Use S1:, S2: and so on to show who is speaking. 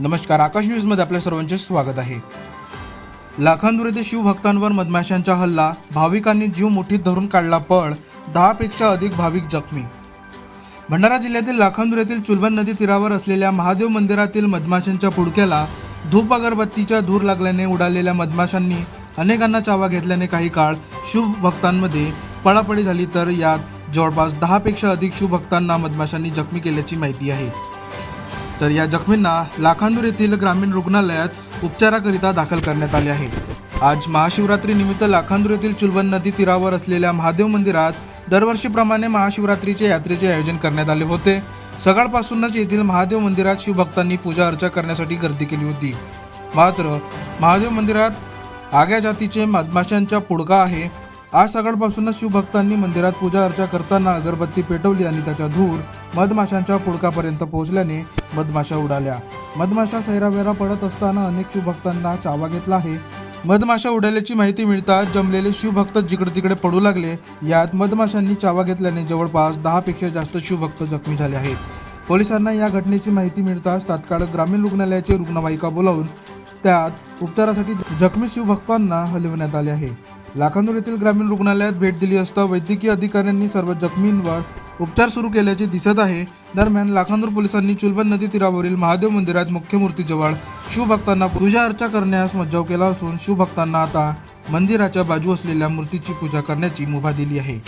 S1: नमस्कार आकाश न्यूजमध्ये आपल्या सर्वांचे स्वागत आहे. लाखांदूर येथे शिवभक्तांवर मधमाशांचा हल्ला भाविकांनी जीव मुठीत धरून काढला पळ दहापेक्षा अधिक भाविक जखमी. भंडारा जिल्ह्यातील लाखांदूर येथील चुलबन नदी तीरावर असलेल्या महादेव मंदिरातील मधमाशांच्या पुडक्याला धूप अगरबत्तीच्या धूर लागल्याने उडालेल्या मधमाशांनी अनेकांना चावा घेतल्याने काही काळ शिवभक्तांमध्ये पळापळी झाली तर यात जवळपास दहापेक्षा अधिक शिवभक्तांना मधमाशांनी जखमी केल्याची माहिती आहे. तर या जखमींना लाखांदूर येथील ग्रामीण रुग्णालयात उपचाराकरिता दाखल करण्यात आले आहे. आज महाशिवरात्री निमित्त लाखांदूर येथील चुलबन नदी तीरावर असलेल्या महादेव मंदिरात दरवर्षीप्रमाणे महाशिवरात्रीचे यात्रेचे आयोजन करण्यात आले होते. सकाळपासूनच येथील महादेव मंदिरात शिवभक्तांनी पूजा अर्चा करण्यासाठी गर्दी केली होती. मात्र महादेव मंदिरात आग्या जातीचे मधमाशांचा पुडका आहे आज सकाळपासूनच शिवभक्तांनी मंदिरात पूजा अर्चा करताना अगरबत्ती पेटवली आणि त्याचा धूर मधमाशांच्या पुडकापर्यंत पोहोचल्याने मधमाशा उडाल्या. मधमाशा सैरावेरा पडत असताना अनेक शिवभक्तांना चावा घेतला आहे. मधमाशा उडाल्याची माहिती मिळताच जमलेले शिवभक्त जिकडे तिकडे पडू लागले. यात मधमाशांनी चावा घेतल्याने जवळपास दहापेक्षा जास्त शिवभक्त जखमी झाले आहेत. पोलिसांना या घटनेची माहिती मिळताच तात्काळ ग्रामीण रुग्णालयाचे रुग्णवाहिका बोलावून त्यात उपचारासाठी जखमी शिवभक्तांना हलविण्यात आले आहे. लाखांदूर येथील ग्रामीण रुग्णालयात भेट दिली असता वैद्यकीय अधिकाऱ्यांनी सर्व जखमींवर उपचार सुरू केल्याचे दिसत आहे. दरम्यान लाखांदूर पोलिसांनी चुलबन नदी तीरावरील महादेव मंदिरात मुख्य मूर्तीजवळ शिवभक्तांना पूजा अर्चा करण्यास मज्जाव केला असून शिवभक्तांना आता मंदिराच्या बाजू असलेल्या मूर्तीची पूजा करण्याची मुभा दिली आहे.